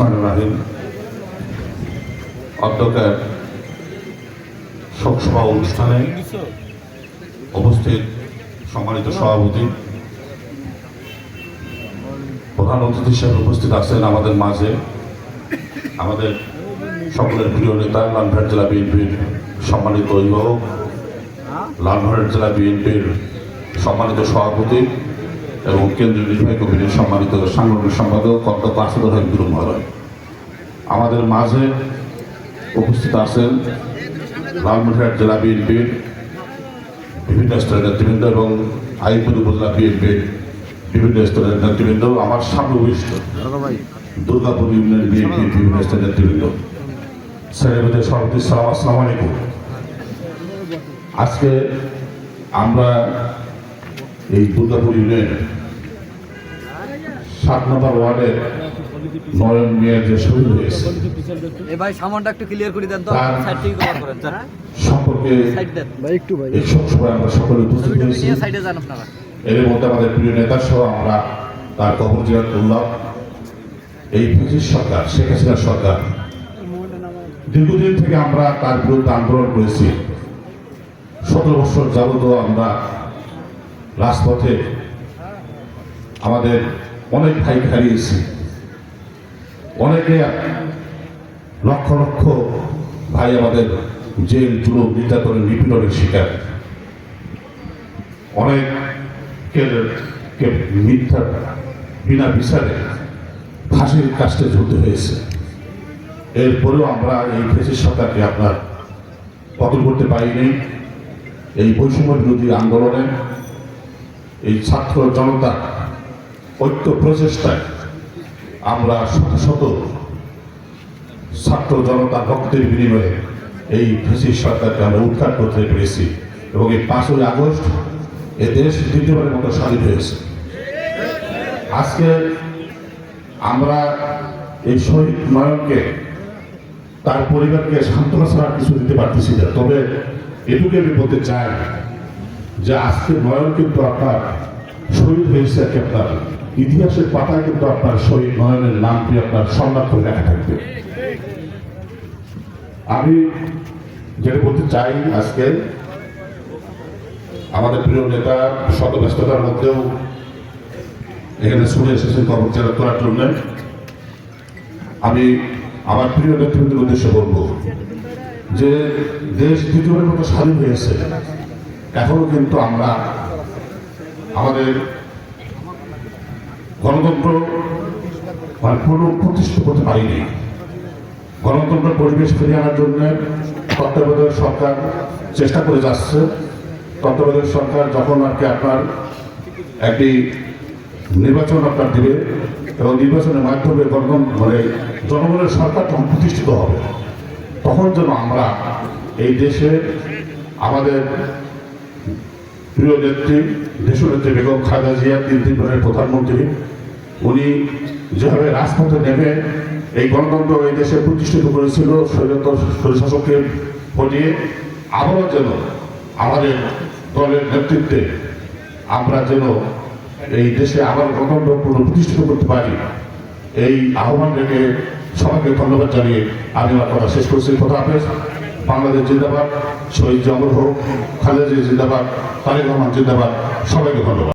ইসমান রাহিম। অধ্যক্ষের শোকসভা অনুষ্ঠানে উপস্থিত সম্মানিত সভাপতি, প্রধান অতিথি হিসেবে উপস্থিত আছেন আমাদের মাঝে আমাদের সকলের প্রিয় নেতা, লালভাট জেলা বিএনপির সম্মানিত অভিভাবক, লালভাট জেলা বিএনপির সম্মানিত সভাপতি এবং কেন্দ্রীয় নির্বাহী কমিটির সম্মানিত সাংগঠনিক সম্পাদক অধ্যক্ষ আসাদুর রহিম গুরু মহারাজ। আমাদের মাঝে উপস্থিত আছেন লালমনিরহাট জেলা বিএনপির বিভিন্ন স্তরের নেতৃবৃন্দ এবং আইপুর উপজেলা বিএনপির বিভিন্ন স্তরের নেতৃবৃন্দ, আমার সামনে উপস্থিত দুর্গাপুর ইউনিয়ন বিএনপির বিভিন্ন স্তরের নেতৃবৃন্দ। স্যারের সভাপতি, সালাম, আসসালাম আলাইকুম। আজকে আমরা এই দুর্গাপুর ইউনিয়নের সাত নম্বর ওয়ার্ডের নয়ন মেয়ের যে শহীদ হয়েছে এ ভাই সামানটা একটু ক্লিয়ার করে দেন তো। সাইড থেকে কভার করেন সম্পর্কে ভাই একটু ভাই। এই সব সময় আমরা সকলে উপস্থিত হয়েছি। সাইডে যান আপনারা। এর মধ্যে আমাদের প্রিয় নেতা সহ আমরা তার কবর জিয়ার করলাম। এই ব্রিটিশ সরকার শেখ হাসিনার সরকার দীর্ঘদিন থেকে আমরা তার বিরুদ্ধে আন্দোলন করেছি। সতেরো বছর যাবত আমরা রাজপথে আমাদের অনেক ভাইকে হারিয়েছি। অনেকে লক্ষ লক্ষ ভাই আমাদের জেল জুলুম নির্যাতনের নিপীড়নের শিকার। অনেক কে মিথ্যা বিনা বিচারে ফাঁসির কাজটা ঝুলতে হয়েছে। এরপরেও আমরা এই ফেসিস সরকারকে আপনার পতন করতে পারিনি। এই বৈষম্য বিরোধী আন্দোলনে এই ছাত্র জনতা ঐক্য প্রচেষ্টায় আমরা শত শত ছাত্র জনতা রক্তের বিনিময়ে এই ফেসিস সরকারকে আমরা উদ্ধার করতে পেরেছি এবং এই পাঁচই আগস্ট এ দেশ দ্বিতীয়বারের মতো স্বাধীন হয়েছে। আজকে আমরা এই শহীদ নয়নকে, তার পরিবারকে সান্ত্বনা ছাড়া কিছু দিতে পারতেছি না। তবে এটুকু আমি বলতে চাই যে আজকে নয়ন কিন্তু আপনার শহীদ হয়েছে কি আপনার ইতিহাসের পাতায় কিন্তু আপনার শহীদ নয়নের নামটি আপনার করে লেখা থাকবে। আমি যেটা বলতে চাই আজকে, আমাদের প্রিয় নেতা শত ব্যস্ততার মধ্যেও এখানে শুনে এসেছেন কর্মচারী করার জন্য আমি আমার প্রিয় নেতৃবৃন্দের উদ্দেশ্যে বলব যে দেশ দ্বিতীয়বারের মতো স্বাধীন হয়েছে। এখনও কিন্তু আমরা আমাদের গণতন্ত্র মানে পুনঃ প্রতিষ্ঠা করতে পারিনি। গণতন্ত্র পরিবেশ ফিরিয়ে আনার জন্য তত্ত্বাবধায়ক সরকার চেষ্টা করে যাচ্ছে। তত্ত্বাবধায়ক সরকার যখন আর কি আপনার একটি নির্বাচন আপনার দেবে এবং নির্বাচনের মাধ্যমে গণতন্ত্র মানে জনগণের সরকার তখন প্রতিষ্ঠিত হবে। তখন যেন আমরা এই দেশে আমাদের প্রিয় নেত্রী, দেশনেত্রী বেগম খালেদা জিয়া তিন তিনবারের প্রধানমন্ত্রী, উনি যেভাবে রাজপথে নেমে এই গণতন্ত্র এই দেশে প্রতিষ্ঠিত করেছিল স্বৈরতন্ত্র স্বৈরশাসককে হটিয়ে আবারও যেন আমাদের দলের নেতৃত্বে আমরা যেন এই দেশে আবার গণতন্ত্র পুনঃপ্রতিষ্ঠিত করতে পারি। এই আহ্বান রেখে সবাইকে ধন্যবাদ জানিয়ে আমি আমার কথা শেষ করছি। কথা হাফেজ। বাংলাদেশ জিন্দাবাদ শহীদ জঙ্গল হোক খালেদা জিন্দাবাদ তারেক রহমান জিন্দাবাদ সবাইকে ধন্যবাদ।